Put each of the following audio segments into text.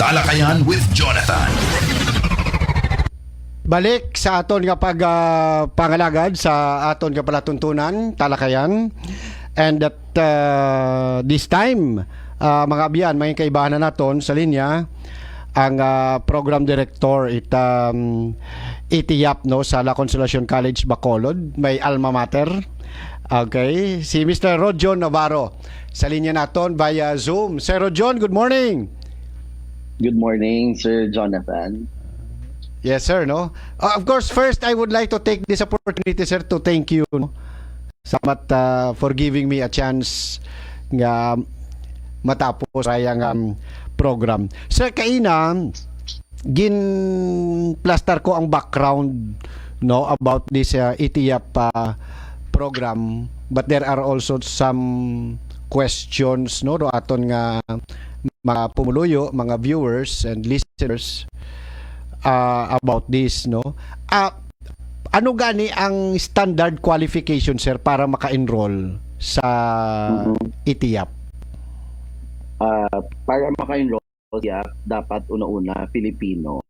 Talakayan with Jonathan. Balik sa aton nga pag ah, pangalagad sa aton nga palatuntunan, talakayan. And at ah, this time, ah, mga abyan, may kaibahan na naton sa linya ang ah, program director it um, itiyap no sa La Consolacion College Bacolod, may alma mater. Okay, si Mr. Rojon Navarro sa linya naton via Zoom. Sir Rojon, good morning. Good morning, Sir Jonathan. Yes, sir, no? Uh, of course, first, I would like to take this opportunity, sir, to thank you, no? Salamat uh, for giving me a chance nga matapos ayang um, program. Sir, kaina, gin plaster ko ang background no about this uh, ETIAP uh, program but there are also some questions no do aton nga mga pumuluyo, mga viewers and listeners uh, about this no Ah, ano gani ang standard qualification sir para maka-enroll sa ITIAP Uh, para maka-enroll siya, dapat una-una Filipino.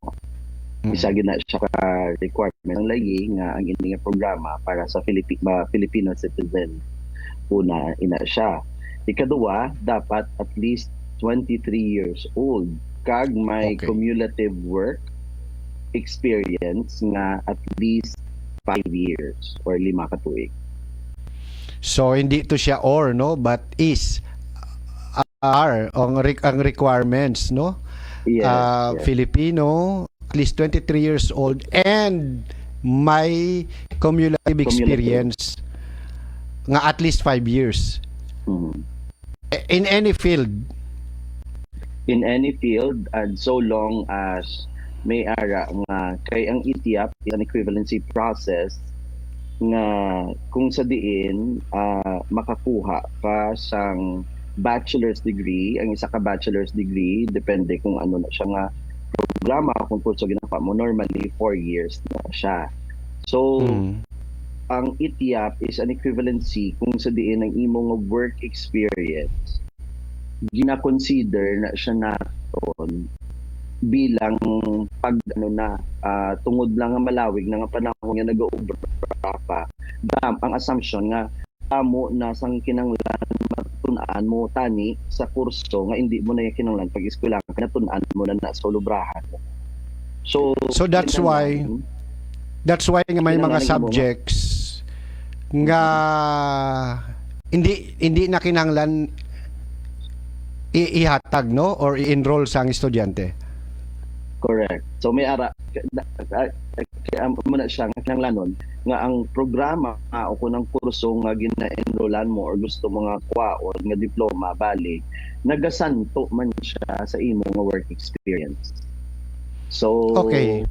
Isa gina siya ka requirement ng lagi nga ang ini nga programa para sa Filipi- ma- Filipino citizen. Una, ina siya. Ikaduwa, dapat at least 23 years old. Kag may Okay. cumulative work experience nga at least 5 years or lima ka tuig. so hindi to siya or no but is uh, are ang, re- ang requirements no Yes, uh, yes. Filipino at least 23 years old and may cumulative experience nga at least 5 years Mhm. in any field in any field and so long as may ara nga kay ang ETIAP is an equivalency process nga kung sa diin ah, makakuha ka sang bachelor's degree. Ang isa ka bachelor's degree depende kung ano na siya nga programa kung kurso ginapa mo normally 4 years na siya. So Mm. ang ETIAP is an equivalency kung sa diin ang imong nga work experience gina-consider na siya naton bilang pag ano na ah, tungod lang nga malawig na nga panahon nga nag-obra pa dam ang assumption nga amo na sang kinanglan matun-an mo tani sa kurso nga hindi mo na yung kinanglan pag eskwela ka natun-an mo na na sa lubrahan so So that's why- That's why nga may mga nalagay mo, subjects nga hindi hindi na kinahanglan i- ihatag no or i-enroll sa ang estudyante. Correct. So may ara kaya mo na siya nga kinanglanon nga ang programa nga o kunang kurso nga gina-enrollan mo or gusto mo nga kwaon nga diploma bali nagasanto man siya sa imo nga work experience. So Okay.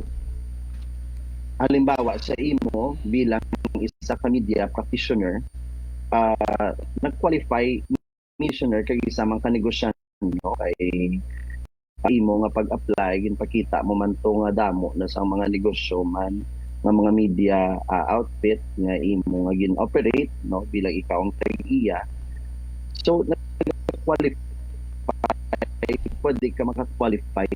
halimbawa sa imo bilang isa ka media practitioner uh, nag-qualify missioner kay isa man ka negosyante no? Kay imo nga pag-apply ginpakita mo man to nga damo na sa mga negosyo man nga mga media ah, outfit nga imo nga gin-operate no? Bilang ikaw ang tag-iya. So nag-qualify pwede ka maka-qualify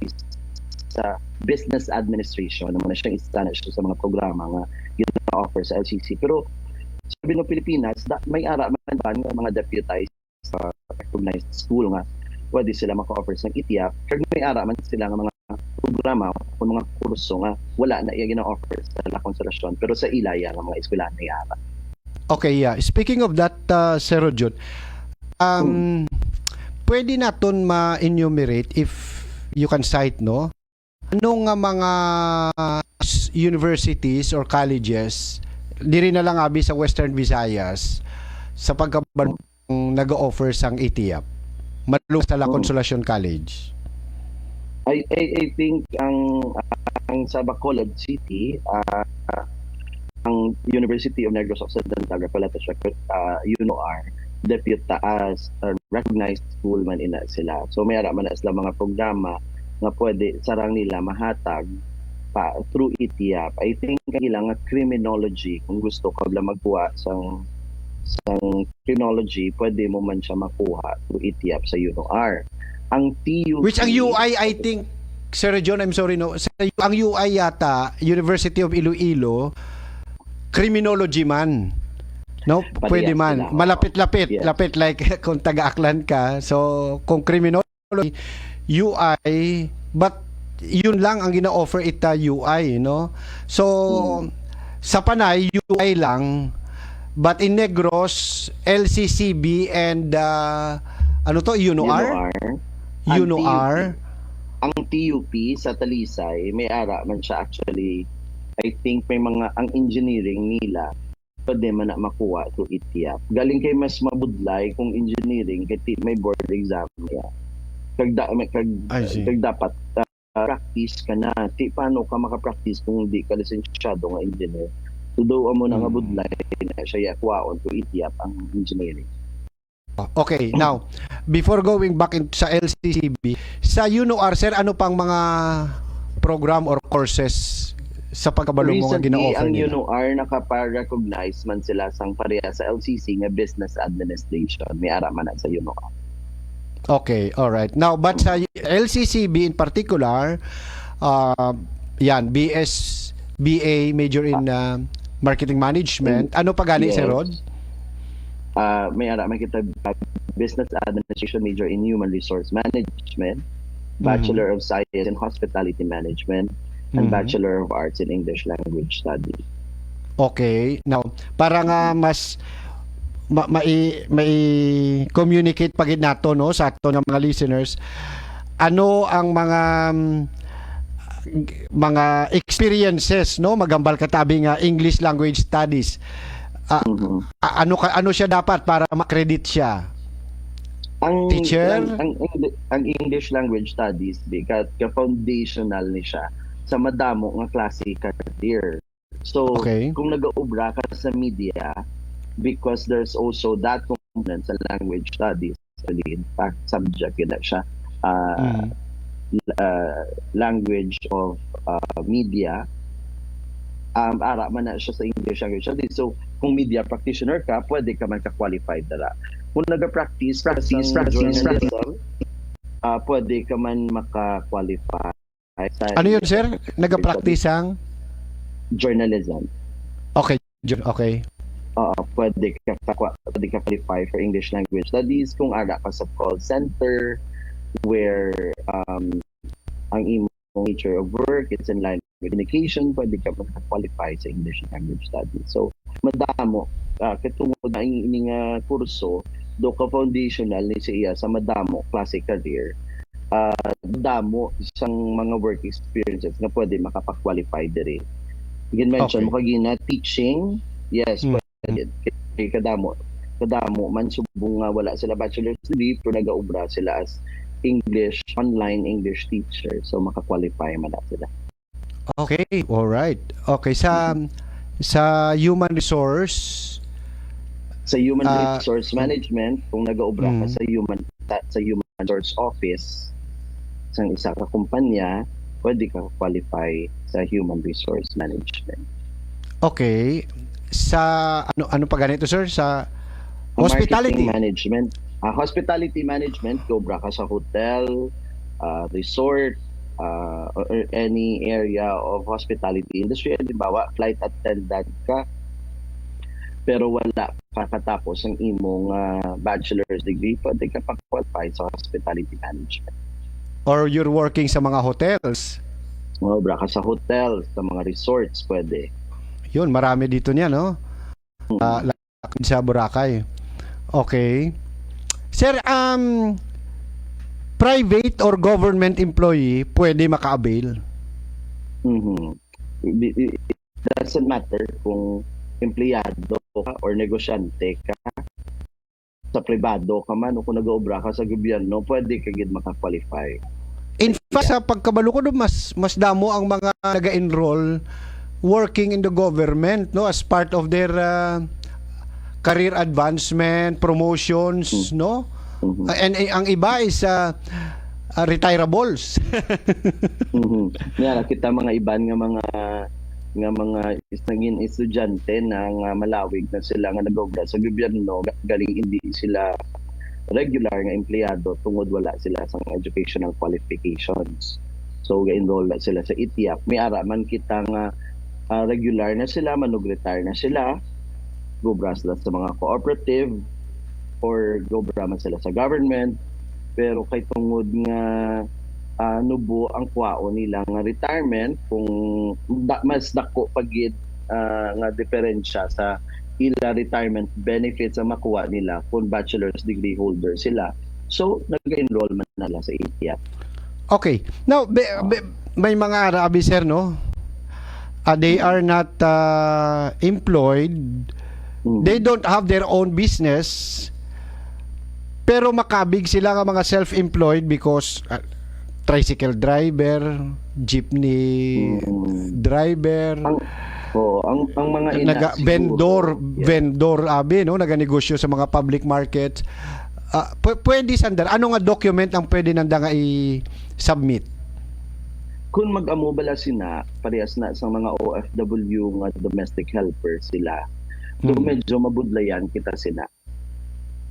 sa business administration. Naman na siyang isa na sa mga programa nga gina-offer sa LCC pero sabi ng Pilipinas da, may ara man ba nga mga deputized sa recognized school nga pwede sila maka-offer sa ITIAP kag may ara man sila nga mga programa o mga kurso nga wala na iya gina-offer sa La Consolacion pero sa ilaya nga mga eskwelahan may ara Okay, yeah. Speaking of that, uh, Sir Rojun, um, pwede naton ma-enumerate if you can cite, no? Ano nga mga universities or colleges, diri na lang abi sa Western Visayas, sa pagkaban nag-offer sang ETIAP? Malung sa La Oh. Consolacion College. I, I, I think ang ang sa Bacolod City ah, ah, ang University of Negros Occidental siya uh, UNOR depute as a recognized school man ina sila so may ara man sila mga programa nga pwede sarang nila mahatag pa through ETIAP I think ang ilang criminology kung gusto ka bla magkuha sang sang criminology pwede mo man siya makuha through ETIAP sa UNOR Ang TUP Which ang UI, I think, Sir John, I'm sorry, no? Ang UI yata, University of Iloilo, criminology man. No, Parehas pwede man. Malapit-lapit. Yes. Lapit like kung taga-aklan ka. So, kung criminology, UI, but yun lang ang gina-offer ita UI, no? So, sa Panay, UI lang. But in Negros, LCCB and uh, ano to, UNOR? UNOR. Ang UNOR? ang TUP sa Talisay, may ara man siya actually. I think may mga, ang engineering nila, pwede man na makuha to ITIAP. Galing kay mas mabudlay kung engineering, kay ti- may board exam niya. Kag, da, may, kag, kag dapat uh, practice ka na. Ti, paano ka makapractice kung hindi ka lisensyado nga engineer? So, do mo na nga Mm. budlay na siya yakwaon to ITIAP ang engineering. Okay, now, before going back in, sa LCCB, sa UNOR, sir, ano pang mga program or courses sa pagkabalong mo nga Recently, gina-offer ang nila? UNOR nakaparrecognize man sila sang pareha sa LCC nga Business Administration. May ara man na sa UNOR. Okay, all right. Now, but sa LCCB in particular, uh, yan, BS, BA, major in uh, marketing management. Ano pa gani, Yes. Sir Rod? Uh, may ara man kita Business Administration major in Human Resource Management, Bachelor of Science in Hospitality Management, and Mhm. Bachelor of Arts in English Language Studies. Okay. Now, para nga mas ma mai, mai communicate pagid nato no sa ato ng mga listeners ano ang mga mga experiences no magambal katabi nga English language studies Ah, Mhm. a- ano ka ano siya dapat para ma-credit siya Ang, Teacher? ang, ang, ang English Language Studies, di, ka, ka foundational ni siya sa madamo nga klase career. So, Okay. kung nag-aubra ka sa media, because there's also that component sa language studies, actually, in fact, subject yun na siya, uh, Mm. Uh, language of uh, media, um, ara man na siya sa English language studies. So, kung media practitioner ka, pwede ka man ka-qualified dala. Kung nag-practice, practice, practice, journalism, uh, pwede ka man maka-qualify ano yun sir nagapractice ang journalism. okay okay Oo, pwede ka pwede ka qualify for English language studies kung ara ka sa call center where um ang imong nature of work is in line with communication, pwede ka qualify sa English language studies. So, madamo uh, katungod na ini nga kurso do ka foundational ni siya sa madamo klase career uh, damo isang mga work experiences na pwede makapag-qualify diri. Again mention Okay. mo kagina teaching, yes, Mm. pwede. Kay kadamo kadamo man subong nga wala sila bachelor's degree pero nagaubra sila as English online English teacher so maka-qualify man sila. okay all right okay sa sa human resource Sa human Ah, resource management kung nagaubra ka Mm. sa human sa, human resource office sa isa ka kumpanya pwede ka qualify sa human resource management. Okay. Sa ano ano pa ganito sir sa hospitality. Marketing management. Ah, hospitality management, cobra ka sa hotel, ah, resort, ah, or, any area of hospitality industry. Halimbawa, flight attendant ka, pero wala pa katapos ang imong ah, bachelor's degree, pwede ka pa-qualify sa hospitality management. Or you're working sa mga hotels. Cobra ka sa hotel, sa mga resorts, pwede. Yun, marami dito niya, no? Ah, lakad sa Boracay. Okay. Sir, um private or government employee pwede maka-avail? Mhm. It- doesn't matter kung empleyado ka or negosyante ka sa pribado ka man o kung nag-obra ka sa gobyerno, pwede ka gid maka-qualify. In fact, sa pagkabalo ko doon, mas, mas damo ang mga nag-enroll working in the government no as part of their uh, career advancement, promotions, no? Mhm. Uh, And, eh, ang iba is uh, uh, retirables. Mhm. Nga kita mga iban nga mga nga mga is naging estudyante na nga malawig na sila nga nag-obra sa gobyerno galing hindi sila regular nga empleyado tungod wala sila sa educational qualifications. So ga-enroll na sila sa ITIAP. May ara man kita nga ah, regular na sila, manug-retire na sila, gobra sila sa mga cooperative or gobra man sila sa government. Pero kay tungod nga ah, nubo ang kwaon nila nga retirement kung da, mas dako pagid ah, nga diferensya sa ila retirement benefits ang makuha nila kung bachelor's degree holder sila. So, nag-enroll man nila sa ATF. Okay. Now, be, be- may mga Arabi, sir, no? Ah, they are not uh, employed. Mm. They don't have their own business. Pero makabig sila nga mga self-employed because ah, tricycle driver, jeepney Mm. driver, Ang oh, ang ang mga ina naga siguro, vendor yeah. vendor abi no naganegosyo sa mga public markets Ah, pu- pwede sandar ano nga document ang pwede nanda nga i-submit kung mag-amo bala sina parehas na sa mga OFW nga domestic helper sila do Mm. medyo mabudlayan kita sina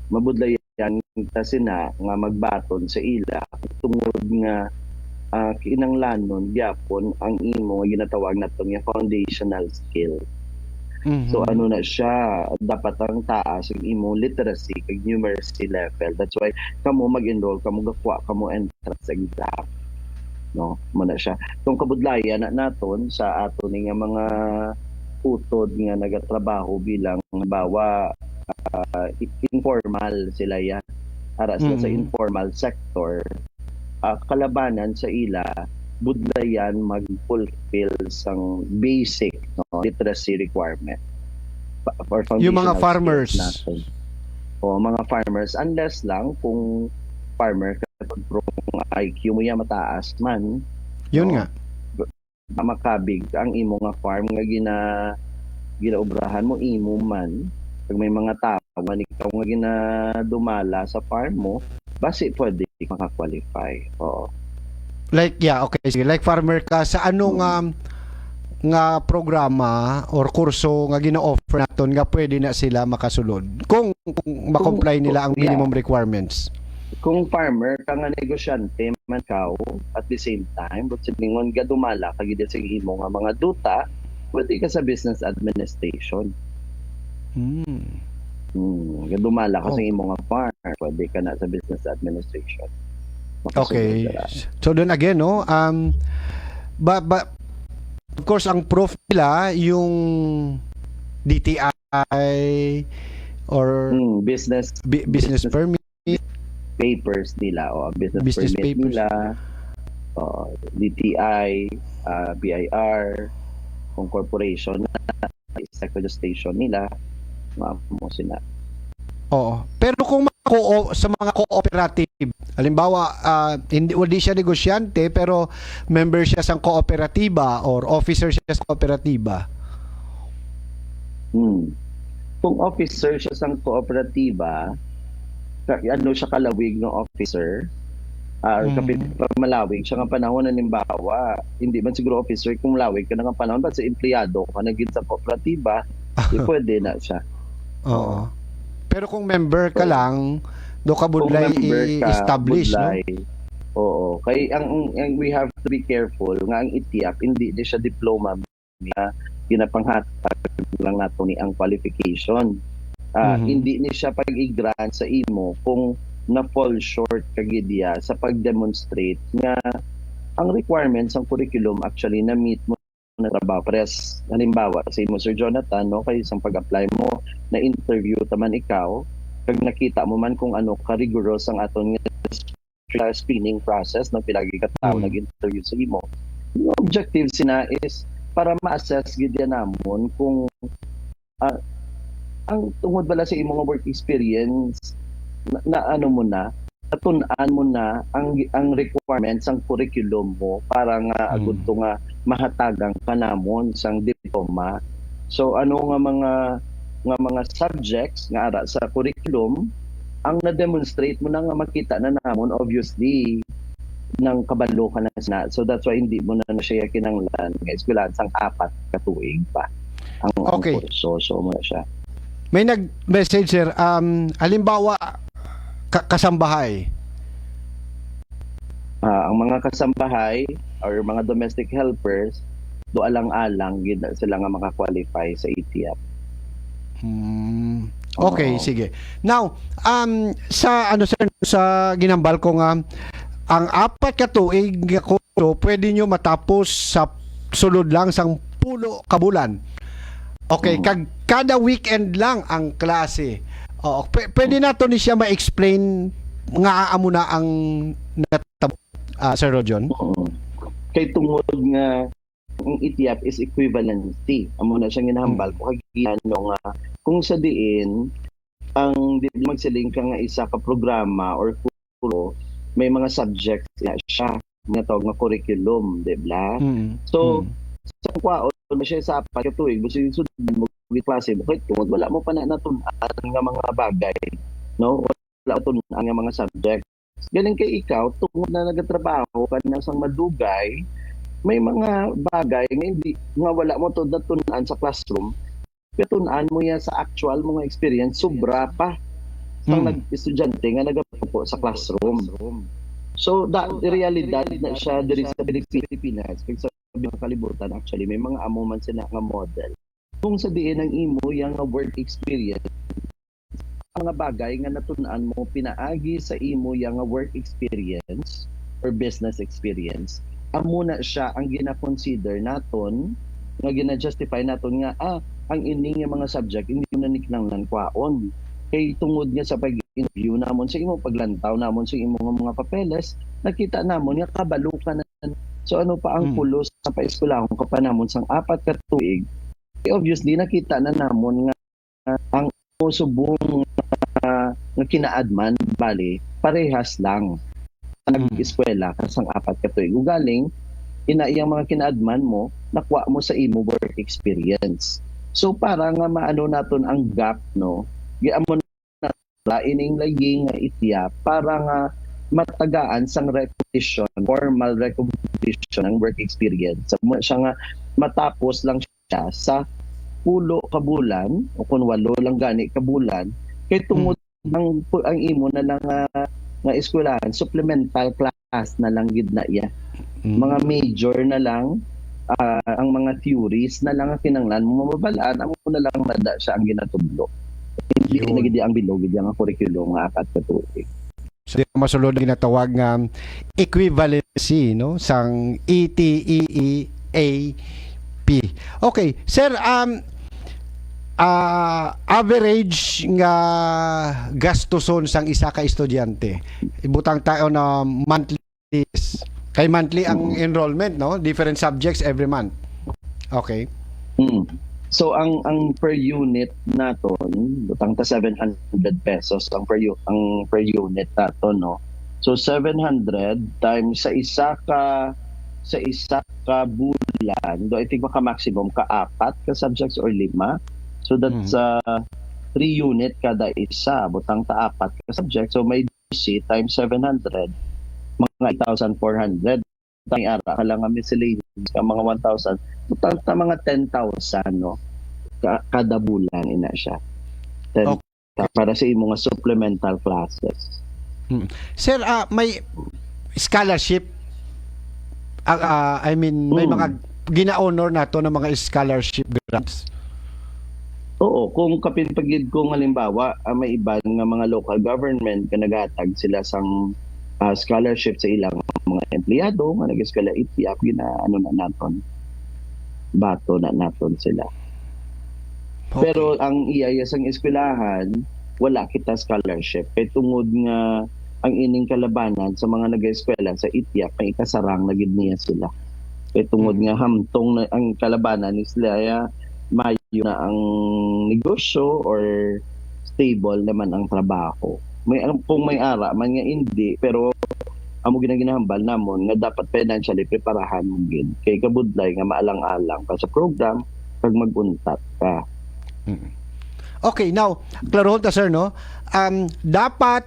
mabudlayan kita sina nga magbaton sa ila tungod nga ah, kinanglanon gyapon ang imo nga ginatawag nato nga foundational skill Mhm. So ano na siya, dapat ang taas ang imo literacy kag numeracy level. That's why kamo mag-enroll, kamo gakwa, kamo entrance exam. No, mo na siya. Tong kabudlayan na naton sa ato ni nga mga utod nga nagatrabaho bilang bawa ah, informal sila ya. Para sila sa Mhm. informal sector. ah, kalabanan sa ila budlayan mag-fulfill sang basic no, literacy requirement. For Yung mga farmers. natin. O mga farmers, unless lang kung farmer ka IQ mo yan mataas man, yun Oo. nga makabig ang imo nga farm nga gina ginaubrahan mo imo man. Pag may mga tao nga ikaw nga ginadumala sa farm mo basi pwede maka-qualify oo. Like yeah okay sige. Like farmer ka sa ano nga nga programa or kurso nga gina-offer naton nga pwede na sila makasulod? Kung, kung ma-comply nila ang yeah. minimum requirements kung farmer ka nga negosyante man ka at the same time but siningon ga dumala kag sa imo nga mga duta pwede ka sa business administration hmm. hmm. ga dumala ka Oh. sa imo nga farm pwede ka na sa business administration Okay. Makasunod lang. So then again, no, um, but, but of course, ang proof nila yung DTI or Hmm, business business business- permit. Papers nila o business, Business permit papers. nila o DTI ah, BIR kung corporation na sa registration nila mo sila Oo. Pero kung mga ko- sa mga cooperative, halimbawa, ah, hindi hindi siya negosyante pero member siya sa kooperatiba or officer siya sa kooperatiba. hmm. kung officer siya sa kooperatiba ano siya kalawig ng officer ah Mhm. kapit pa malawig siya nga panahon na nimbawa hindi man siguro officer kung malawig ka nga panahon ba sa empleyado ka naging sa kooperatiba di pwede na siya Oo. Pero kung member ka lang, do ka budlay i-establish, no? Oo. Kay ang, ang we have to be careful nga ang ITIAP hindi di siya diploma na ginapanghatag lang nato ni ang qualification. Ah, Mhm. hindi ni siya pag-i-grant sa imo kung na fall short kagidya sa pag-demonstrate nga ang requirements ng curriculum actually na meet mo na trabaho. Pares, halimbawa, sa imo Sir Jonathan, no, kayo isang pag-apply mo, na interview taman ikaw, pag nakita mo man kung ano ka-rigorous ang aton nga screening process ng pilagi ka tao Mm. nag-interview sa imo. Yung objective sina is para ma-assess gid namon kung ah, ang tungod bala sa imong work experience na, na ano mo na natun-an mo na ang ang requirements ang curriculum mo para nga Mm. to nga mahatagang kanamon sang diploma. So ano nga mga nga mga subjects nga ara sa curriculum ang na-demonstrate mo na nga makita na namon obviously ng kabalo ka na sina. So that's why hindi mo na na siya kinanglan nga eskwelahan sang apat ka tuig pa ang, ang Okay. kurso. So mo na siya. May nag-message sir, um, halimbawa, ka- kasambahay. Ah, ang mga kasambahay or mga domestic helpers do alang-alang gid sila nga maka-qualify sa ETF. Hmm. Okay, Oo. sige. Now, um sa ano sir sa ginambal ko nga ang apat ka tuig kurso pwede nyo matapos sa sulod lang sang pulo ka bulan. Okay, Oo. kag kada weekend lang ang klase. Oo, p- pwede na to ni siya ma-explain nga amo na ang natabo ah, Sir Rojon. Oo. Kay tungod nga ang ETF is equivalency. Amo na siyang ginahambal ko kay ano nga kung sa diin ang di magsiling ka nga isa ka programa or kurso may mga subjects na siya nga tawag nga curriculum, di ba? Mm. So, Mm. sa kwaon na siya sa apat ka tuig, gusto yung sunod mo klase mo, kahit tungod wala mo pa na natunan nga mga bagay, no? Wala natunan nga mga subject. Galing kay ikaw, tungod na nagatrabaho ka na sang madugay, may mga bagay nga hindi nga wala mo to natunan sa classroom, katunan mo yan sa actual mga experience, sobra pa sa Mm. nag-estudyante nga nagapupo sa classroom. So, da, realidad na siya diri sa Pilipinas, mga kalibutan actually, may mga amo man sila nga model. Kung sa diin ang imo, nga work experience, mga bagay nga natunan mo pinaagi sa imo nga work experience or business experience, amo na siya ang gina-consider naton nga gina-justify naton nga ah ang ining nga mga subject hindi na niknanglan kwaon kay tungod nga sa pag-interview namon sa imo paglantaw namon sa imo nga mga papeles nakita namon nga kabalo ka na so ano pa ang pulos sa paeskwelahon ka pa namon sang apat ka tuig eh, obviously nakita na namon nga ah, ang subong nga nga kinaadman bali parehas lang Mm. nag-eskwela ka sang apat ka tuig. Ugaling ina iyang mga kinaadman mo nakuha mo sa imo work experience. So para nga maano naton ang gap no? Giamon na ining lagi nga itya para nga matagaan sang recognition formal recognition ng work experience. Mo siya nga matapos lang siya sa pulo ka bulan o kung walo lang gani ka bulan kay tungod ang ang imo na lang nga nga eskwelahan supplemental class na lang gid na iya. Mm. mga major na lang ah, ang mga theories na lang ang kinanglan mo mababalaan ang una lang nada siya ang ginatudlo. Hindi na gid ang bilog gid ang curriculum nga apat ka tuig So, di masulod ang ginatawag nga equivalency no sang E ETEEAP. Okay, sir um ah, average nga gastuson sang isa ka estudyante. Ibutang tayo na monthly kay monthly ang enrollment no, different subjects every month. Okay. Mm. So ang ang per unit naton butang ta 700 pesos ang per ang per unit naton no. So 700 times sa isa ka sa isa ka bulan, do I think maka maximum ka apat ka subjects or lima. So that's uh, 3 unit kada isa, butang ta apat ka subject. So may DC times 700 mga 8,400. May ara ka lang ang miscellaneous ka mga 1,000 Total ta mga 10,000 no Ka- kada bulan ina siya. 10, Okay. para sa imo nga supplemental classes. Sir, ah, may scholarship Ah, ah, I mean, may Mm. mga gina-honor nato ng mga scholarship grants. Oo, kung kapinpagid ko ng halimbawa, may iba nga mga local government ka naghatag sila sang ah, scholarship sa ilang mga empleyado nga nag-eskwela itiap gina ano na naton bato na naton sila. Okay. Pero ang iyaya sang eskwelahan, wala kita scholarship. Kay tungod nga ang ining kalabanan sa mga nag-eskwela sa ITIAP, may ikasarang na gid niya sila. Kay tungod nga hamtong na ang kalabanan ni sila ya, mayo na ang negosyo or stable naman ang trabaho. May kung may ara man nga hindi pero amo ginaginahambal namon nga dapat financially preparahan mo gid kay kabudlay nga maalang-alang pa sa program pag maguntat ka. Okay, now, klarohon ta sir, no? Um, dapat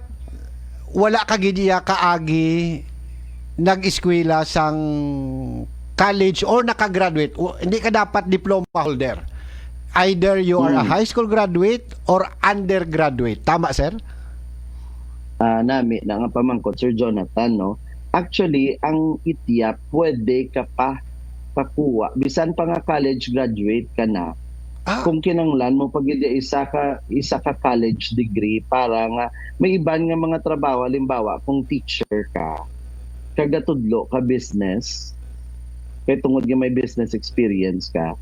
wala ka gidiya kaagi nag-eskwela sang college or nakagraduate. Hindi ka dapat diploma holder. Either you are a Hmm. high school graduate or undergraduate. Tama, sir? Ah, nami na nga pamangkot Sir Jonathan no? Actually ang itya pwede ka pa pakuha. Bisan pa nga college graduate ka na Ah, kung kinanglan mo pag isa ka isa ka college degree para nga may iban nga mga trabaho halimbawa kung teacher ka kagatudlo ka business kay tungod nga may business experience ka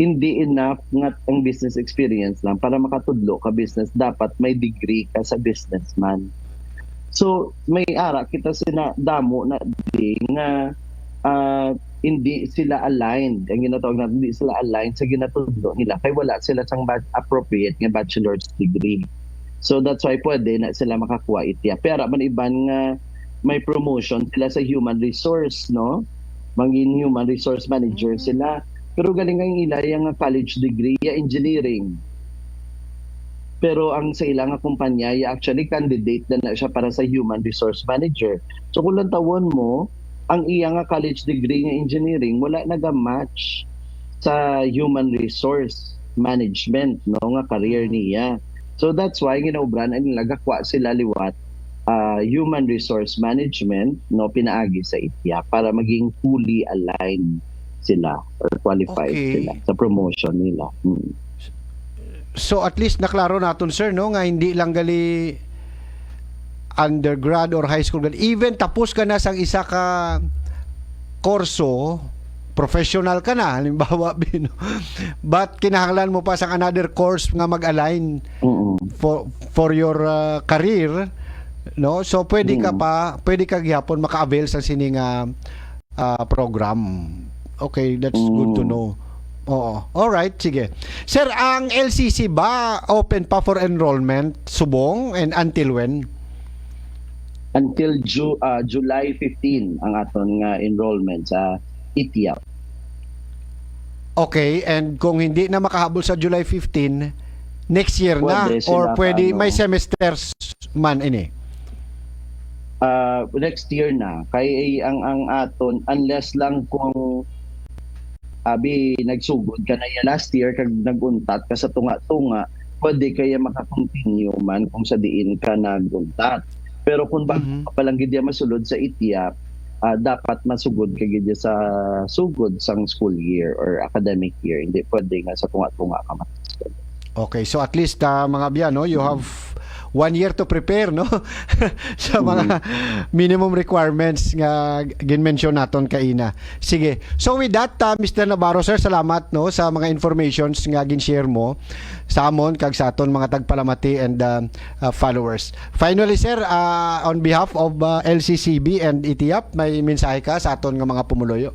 hindi enough nga ang business experience lang para makatudlo ka business dapat may degree ka sa businessman so may ara kita sina damo na di nga ah, hindi sila aligned. Ang ginatawag natin hindi sila aligned sa ginatudlo nila. Kay wala sila sang appropriate nga bachelor's degree. So that's why pwede na sila makakuha itya pero man iban nga may promotion sila sa human resource no? Mangin human resource manager sila. Pero galing ang ila yung college degree ya engineering pero ang sa ilang kumpanya ya actually candidate na na siya para sa human resource manager so kung lang tawon mo ang iya nga college degree nga engineering wala naga-match sa human resource management no nga career niya so that's why ginaubran ang nagakwa sila liwat ah, human resource management no pinaagi sa ITIA para maging fully aligned sila or qualified Okay. sila sa promotion nila Mm. So at least naklaro naton sir no? Nga hindi lang gali undergrad or high school gali. even tapos ka na sang isa ka korso professional ka na halimbawa bino. But kinahanglan mo pa sang another course nga mag-align for for your uh, career no? So pwede ka pa pwede ka gyapon maka-avail sa sining uh, uh, program. Okay that's good to Mm. know Oo. All right, sige. Sir, ang LCC ba open pa for enrollment subong and until when? until Ju- ah, July 15 ang aton nga enrollment sa ITIA Okay, and kung hindi na makahabol sa July 15, next year na Pwede sila or pwede ano. may semesters man ini. uh, next year na kay ang ang aton unless lang kung abi nagsugod ka na ya last year kag naguntat ka sa tunga-tunga pwede kaya makakontinue man kung sa diin ka naguntat pero kung ba Mhm. mm palang gid masulod sa ITIAP ah, dapat masugod ka gid sa sugod sang school year or academic year hindi pwede nga sa tunga-tunga ka masugod. Okay, so at least uh, mga biyano, you have one year to prepare no sa mga minimum requirements nga gin-mention naton kaina. Sige. So with that, uh, Mr. Navarro sir, salamat no sa mga informations nga gin-share mo sa amon kag sa aton mga tagpalamati and uh, uh, followers. Finally sir, uh, on behalf of uh, LCCB and ETIAP, may mensahe ka sa aton nga mga pumuloyo.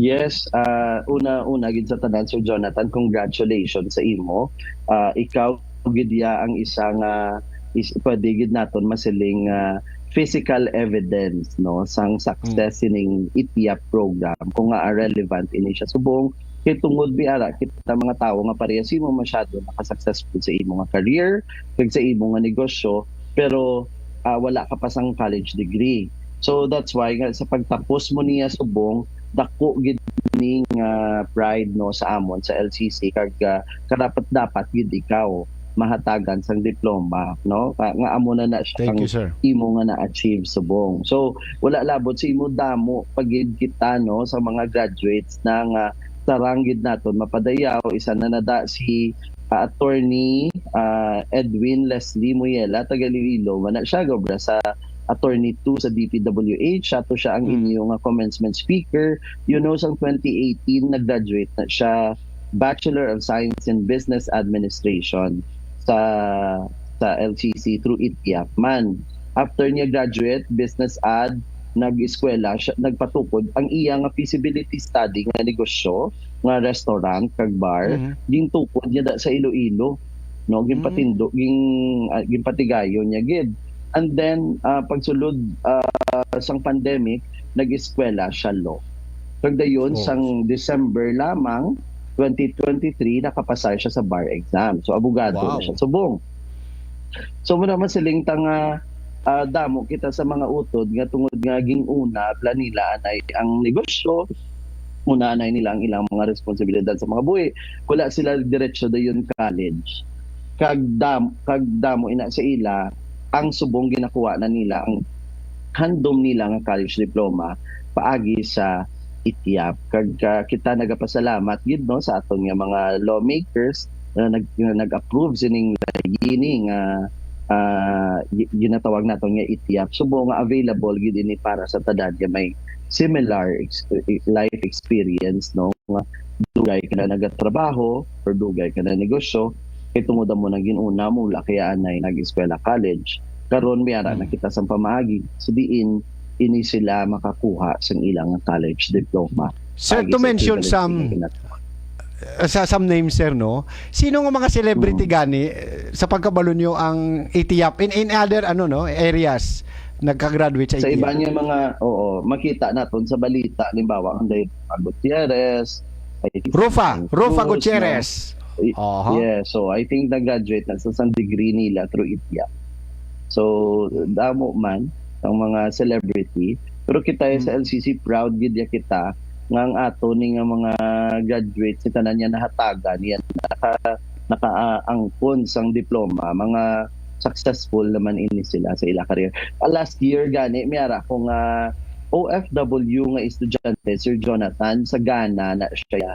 Yes, uh, una-una gid sa tanan Sir Jonathan, congratulations sa imo. Uh, ikaw gid ya ang isang uh, is pwede gid naton masiling uh, physical evidence no sang success ining ITIAP program. Kung nga relevant ini siya. Subong kay tungod bi ara kita mga tawo nga parehas mo masyado naka-successful sa imo nga career kag sa imo nga negosyo pero ah, wala ka pa sang college degree. So that's why nga sa pagtapos mo niya subong dako gid ning ah, pride no sa amon sa LCC kag uh, karapat dapat gid ikaw mahatagan sang diploma no nga amo na na siya Thank kang you sir. imo nga na-achieve subong. So wala labot sa imo damo pagid kita no sa mga graduates na nga saranggid naton mapadayaw isa na nada si ah, attorney ah, Edwin Leslie Muyela taga Iloilo na siya gobra sa attorney 2 sa DPWH siya to siya ang Hmm. inyong nga commencement speaker you know sang 2018 nag-graduate na siya Bachelor of Science in Business Administration sa sa LCC through ITIAP man after niya graduate business ad nag-eskwela siya nagpatukod ang iya nga feasibility study nga negosyo nga restaurant kag bar Mhm. ging tukod niya da sa Iloilo no ging Mm. patindo ging ah, ging patigayo niya gid and then ah, pagsulod ah, sang pandemic nag-eskwela siya law kag dayon Oh. sang December lamang 2023 nakapasa siya sa bar exam. So abogado Wow. na siya. Subong. So mo naman siling tanga ah, damo kita sa mga utod nga tungod nga ging una planila anay ang negosyo. Una anay nila ang ilang mga responsibilidad sa mga buhi wala sila diretso dayon college. Kag dam kag damo ina sa ila ang subong ginakuha na nila ang handom nila nga college diploma paagi sa itiyap kag ah, kita nagapasalamat gid no sa aton nga mga lawmakers na nag nga nag-approve sining yini nga gi- ginatawag naton nga itiyap subo nga available gid ini para sa tanan nga may similar ex- life experience no nga dugay ka na nagatrabaho or dugay ka na negosyo kay tungod mo nang ginuna mula kaya anay nag-eskwela college. Karon miyara Mm. nakita sa pamaagi. So diin ini sila makakuha sa ilang college diploma Sir, to mention some uh, sa some names sir no sino nga mga celebrity Mm. gani eh, sa pagkabalo nyo ang ATIAP in in other ano no areas nagka-graduate sa sa iba ATIAP niya mga oo makita naton sa balita halimbawa ang Dave Gutierrez Rufa Rufa Gutierrez? Aha. Yeah, so I think nag-graduate na sa isang degree nila through ITIA. So, damo man ang mga celebrity. Pero kita Hmm. sa LCC, proud gid ya kita nga ang ato ni nga mga graduates sa tanan niya nahatagan niya naka nakaangkon sang diploma mga successful naman ini sila sa ila career. Ah, last year gani miyara ko nga OFW nga estudyante Sir Jonathan sa Ghana na siya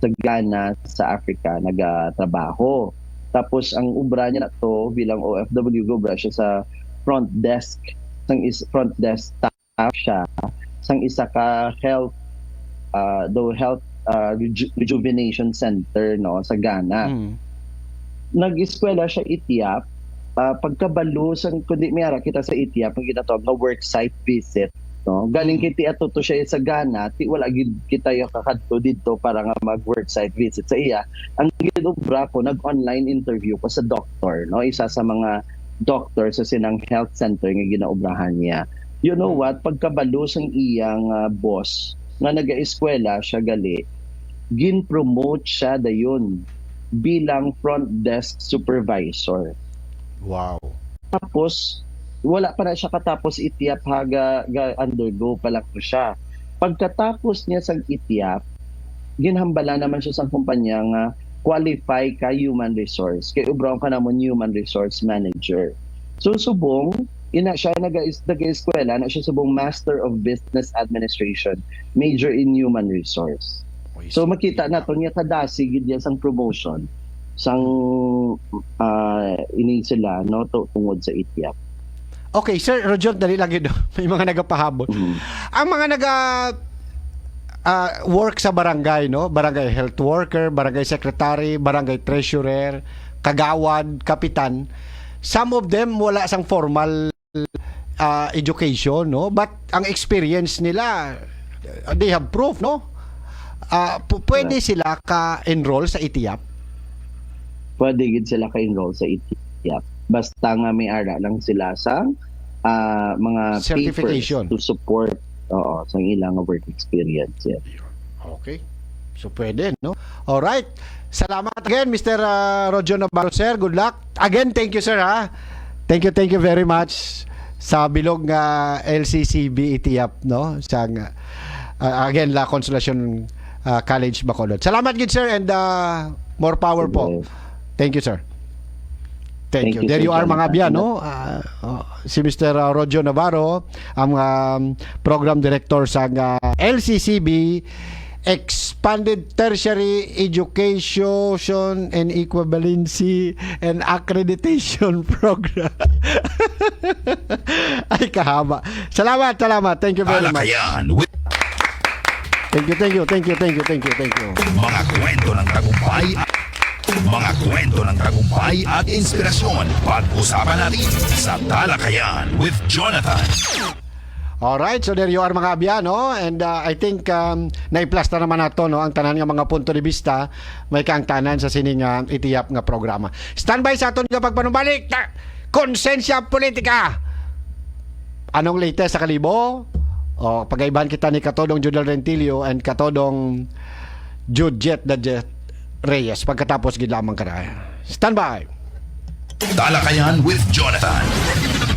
sa Ghana sa Africa nagatrabaho. Tapos ang ubra niya na to bilang OFW ubra siya sa front desk sang is front desk staff siya. Sang isa ka health uh, the health uh, reju- rejuvenation center no sa Ghana. Mm. nag-eskwela siya itiyap ah, pagkabalo sa kundi mayara kita sa itiyap ang ginatawag nga work site visit no? Galing kiti ato to siya sa Ghana ti wala gid kita yung kakadto dito para nga mag work site visit sa iya. Ang gidobra ko nag online interview ko sa doctor no? Isa sa mga doctor sa sinang health center nga ginaobrahan niya you know what pagkabalo sang iyang ah, boss nga naga-eskwela siya gali gin-promote siya dayon bilang front desk supervisor. wow Tapos, wala pa na siya katapos itiyap haga ga undergo pa lang po siya. Pagkatapos niya sa itiyap, ginhambala naman siya sa kumpanya nga qualify ka human resource. Kay ubraw ka namon human resource manager. So subong, ina siya naga nag-eskwela na siya subong Master of Business Administration, major in human resource. So makita nato niya kadasi gid yan sang promotion sang ah, ini sila no to, tungod sa ityap. okay sir Rojon dali lang yun may mga nagapahabol ang mga naga ah, work sa barangay no? Barangay health worker barangay secretary barangay treasurer kagawad kapitan. Some of them wala sang formal ah, education no? But ang experience nila uh, they have proof no? Pu- pwede sila ka-enroll sa ITIAP Pwede gid sila ka-enroll sa ityap. Basta nga may ara lang sila sa ah, mga Certification. to support oo sa ilang work experience. Yeah. Okay. So pwede, no? All right. Salamat again, Mr. Uh, Rojo Navarro, sir. Good luck. Again, thank you, sir, ha? Thank you, thank you very much sa bilog nga LCCB ITIAP, no? Sa, uh, again, La Consolacion uh, College, Bacolod. Salamat, good sir, and uh, more power po. Thank you, sir. Thank, Thank you. you, There you are, mga biya, no? Ah, oh, si Mr. Rojo Navarro, ang um, program director sa uh, LCCB Expanded Tertiary Education and Equivalency and Accreditation Program. Ay, kahaba. Salamat, salamat. Thank you very much. Talakayan with Thank you, thank you, thank you, thank you, thank you, thank you. mga kwento ng tagumpay mga kwento ng tagumpay at inspirasyon pag-usapan natin sa Talakayan with Jonathan. Alright, so there you are mga abya, no? And uh, I think um, na-plus na naman nato, no? Ang tanan nga mga punto de vista, may kang tanan sa sining uh, itiyap nga programa. Standby sa aton nga pagpanubalik na konsensya politika. Anong latest sa kalibo? O, pagaiban kita ni Katodong Judel Rentilio and Katodong Jude Jet the Jet Reyes pagkatapos gid lamang kada. Standby. Talakayan with Jonathan.